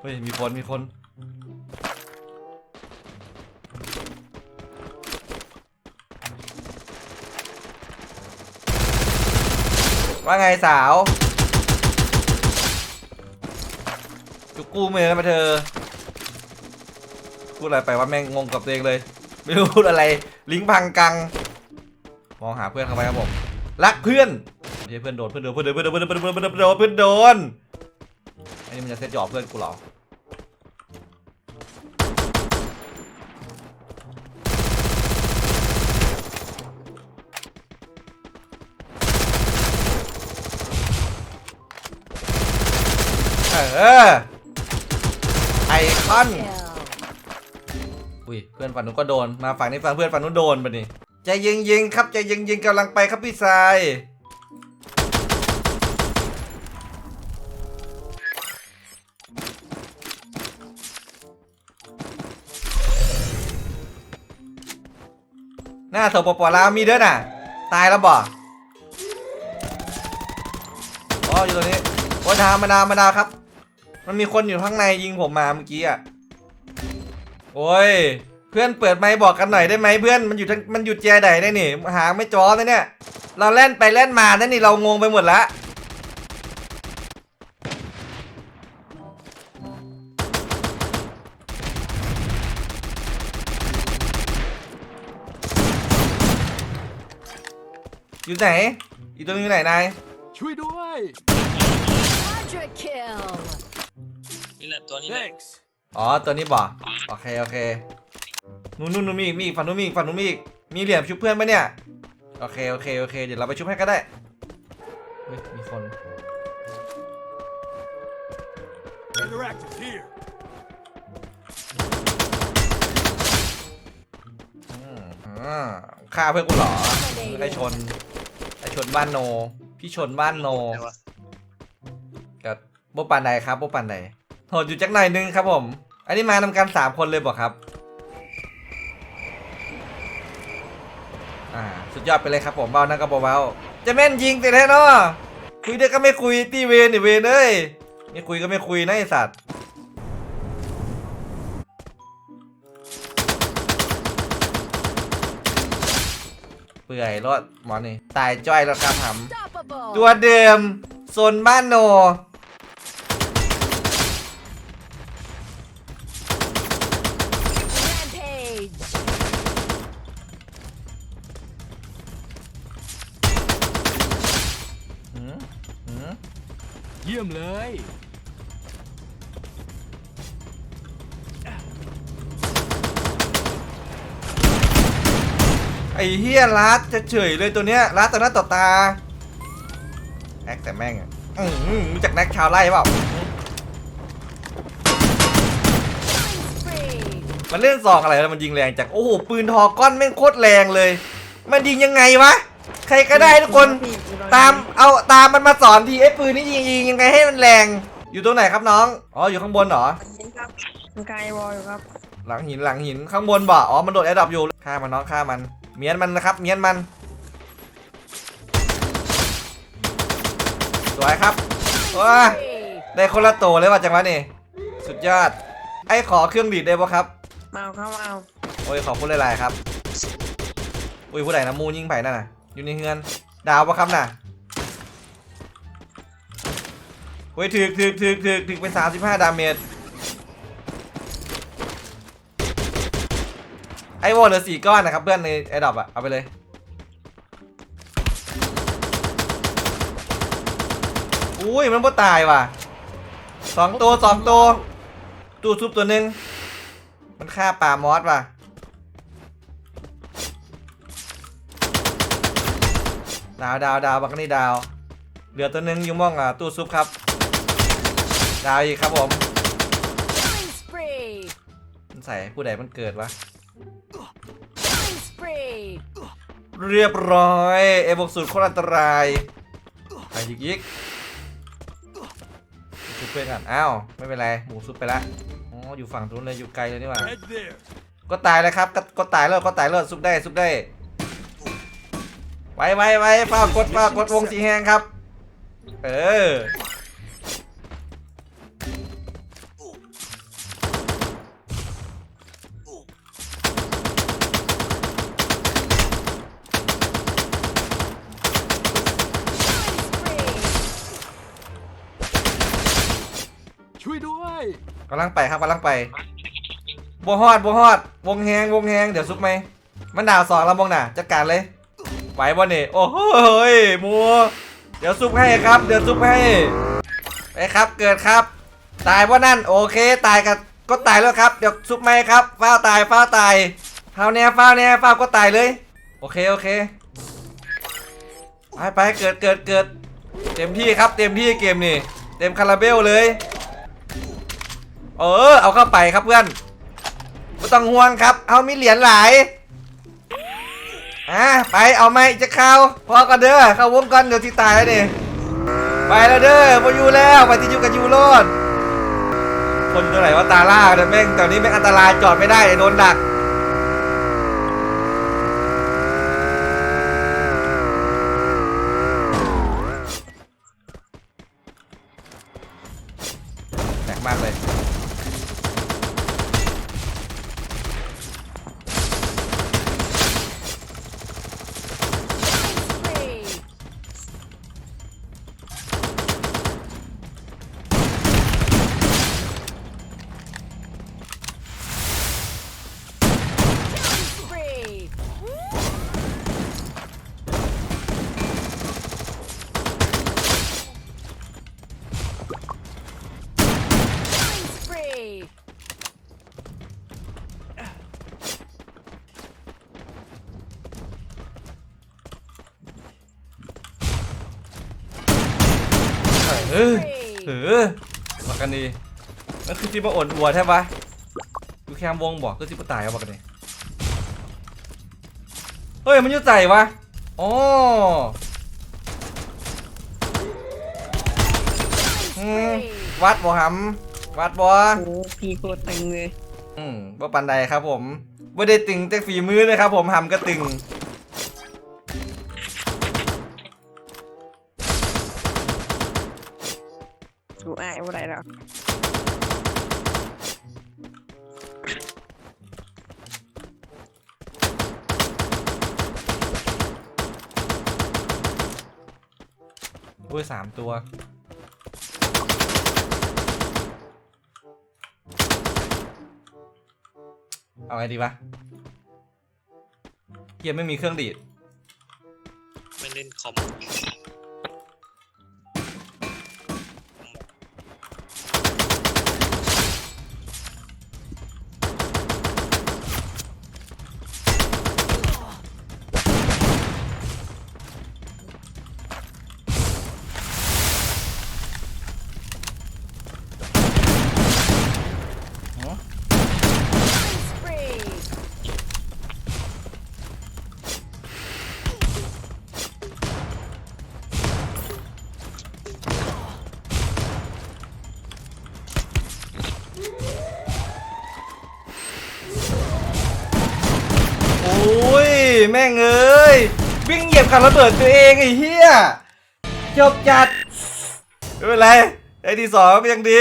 เฮ้ย มีคน มีคน ว่าไงสาวจุกกู้มย์กันมาเธอพูดอะไรไปว่าแม่งงงกับตัวเองเลย ไม่รู้พูดอะไร ลิงพังกัง มองหาเพื่อนเข้าไปครับผม รักเพื่อนเพื่อนโดนเพื่อนโดนเพื่อนโดนเพื่อนโดนเพื่อนโดนเพื่อนโดนเพื่อนโดนอันนี้มันจะเซตหยอกเพื่อนกูหรอ เออ ไอคอน อุ้ย เพื่อนฝั่งนู้นก็โดน มาฝั่งนี้ฝั่งเพื่อนฝั่งนู้นโดนปะนี่ใจเย็นยิงๆครับใจเย็นยิงๆกำลังไปครับพี่ชายหน้าสปปลาวมีด้วยน่ะ ตายแล้วบ่อ๋ออยู่ตรงนี้โอ้ยดามาดามาดาครับ มันมีคนอยู่ข้างในยิงผมมาเมื่อกี้อะ โอ้ย เพื่อนเปิดไมค์บอกกันหน่อยได้ไหมเพื่อนมันอยู่ทั้งมันอยู่แจไหนได้นี่ หาไม่จอเลเนี่ย เราเล่นไปเล่นมานั่นนี่เรางงไปหมดละอยู่ไหนอีตัวนึงอยู่ไหนนายช่วยด้วย Quadra kill. แหละตัวนี้แหละ thanks อ๋อตัวนี้บ่โอเคโอเคนู่นนู่นนู่นมีอีกมีอีกฝั่งนู้นมีอีกฝั่งนู้นมีอีกมีเหลี่ยมชุบเพื่อนปะเนี่ยโอเคโอเคโอเคเดี๋ยวเราไปชุบให้ก็ได้เฮ้ยมีคน interactive here อืมอ่าฆ่าเพื่อนกูเหรอไอชนไอชนบ้านโน พี่ชนบ้านโนไหนวะกับโบปันใดครับโบปันใด โหดอยู่จักหน่อยนึงครับผม อันนี้มานำกันสามคนเลยบอกครับ อ่า สุดยอดไปเลยครับผมเบานั่นก็เบาๆจะแม่นยิงแต่แท้เนาะคุยด้วยก็ไม่คุยตีเวนไอเวนเอ้ยไม่คุยก็ไม่คุยนะไอสัตว์เปื่อยรอดหมอนี่ตายจ้อยแล้วครับห Unstoppable. ำตัวเดิมโซนบ้านโน ยี่ยมเลย ไอ้เฮียรัดจะเฉยเลยตัวเนี้ยรัดต่อหน้าต่อตาแอคแต่แม่งอะอื้อหือรู้จักแน็กชาวไร่เปล่า มันเล่นซองอะไรแล้วมันยิงแรงจังโอ้โหปืนทอก้อนแม่งโคตรแรงเลย มันยิงยังไงวะ ใครก็ได้ทุกคนตามเอาตามมันมาสอนทีไอ้ปืนนี่ยิงยิงยังไงให้มันแรง อยู่ตรงไหนครับน้องอ๋ออยู่ข้างบนเหรอยิงครับมันไกลวอลอยู่ครับหลังหินหลังหินข้างบนบ่อ๋อมันโดดแอร์ดรอปอยู่ฆ่ามันน้องฆ่ามันเมียนมันนะครับเมียนมันสวยครับว้า Spree. ได้คนละโตเลยว่ะจังหวะนี่สุดยอด ไอ้ขอเครื่องดีดได้ปะครับมาเอาเข้ามาเอาโอ้ยขอพูดหลายๆครับอุ้ยผู้ใดนะมูยิงไผ่นั่นน่ะ อยู่ในเฮือน ดาวปะครับน่ะโอ้ยถึกถึกถึกถึกถึกไป35ดาเมจไอโวเหลือสี่ก้อนนะครับเพื่อนในไอดอปอะเอาไปเลยอุ้ยมันบ่ตายว่ะสองตัวสองตัว ตู้ซุปตัวหนึ่งมันฆ่าปลามอสว่ะ ดาวดาวดาวบักนี่ดาว เหลือตัวหนึ่งอยูม่องอะตู้ซุปครับ ดาวอีกครับผม Killing spree. มันใส่ผู้ใดมันเกิดวะ Killing spree. เรียบร้อย เอบวกสูตรโคตรอันตรายไปยิกยิกซุปเพื่อนกันอ้าว ไม่เป็นไรหมูซุปไปละอ๋ออยู่ฝั่งนู้นเลยอยู่ไกลเลยนี่หว่า head there ก็ตายแล้วครับก็ก็ตายแล้วก็ตายแล้วซุปได้ซุปได้ ไปไปไปฝากกดฝากกดวงสีแหงครับ เออช่วยด้วยกำลังไปครับกำลังไปบัวฮอดบัวฮอด วงแหงวงแหงเดี๋ยวซุปไหมมันด่าสองแล้วบงน่ะจัดการเลย ไหวบ่เนี่ยโอ้โหยมัวเดี๋ยวซุปให้ครับ เดี๋ยวซุปให้ไปครับเกิดครับ ตายว่านั่นโอเค ตายกันก็ตายแล้วครับ เดี๋ยวซุปไหมครับฟ้าตายฟ้าตายฟ้าแน่ฟ้าแน่ฟ้าก็ตายเลย โอเคโอเคไปไปเกิดเกิดเกิดเต็มที่ครับ เต็มที่เกมนี่เต็มคาราเบลเลย เออเอาเข้าไปครับเพื่อนไม่ต้องห่วงครับ เอามีเหรียญหลาย อะไปเอาไหมจะเข้าพอกันเด้อเข้าวงกันเดี๋ยวที่ตายแล้วนี่ไปแล้วเด้อพออยู่แล้วไปที่อยู่กับยูโรดคนตัวไหนว่าตาล่าแต่แม่งตอนนี้แม่งอันตรายจอดไม่ได้โดนดัก เออเออบอกกันดีนั่นคือที่มาอ่อนอัวใช่ปะดูแคมวงบอกคือที่มาตายเอาบอกกันดีเฮ้ยมันอยุ่ใจวะอ๋ออืม Spree. วัดบ่หำวัดบ่โอ้พี่โคตรตึงเลย อืมบ่ปันใดครับผมบ่ได้ตึงแต่ฝีมือเลยครับผมหำก็ตึง อ้ายบ่ได้แล้วโอ้ยสามตัว เอาไงดีวะเฮียไม่มีเครื่องดีดไม่เล่นคอม แม่งเอ้ยวิ่งเหยียบคันระเบิดตัวเองไอ้เหี้ยจบจัดไม่เป็นไรไอ้ที่สองก็ยังดี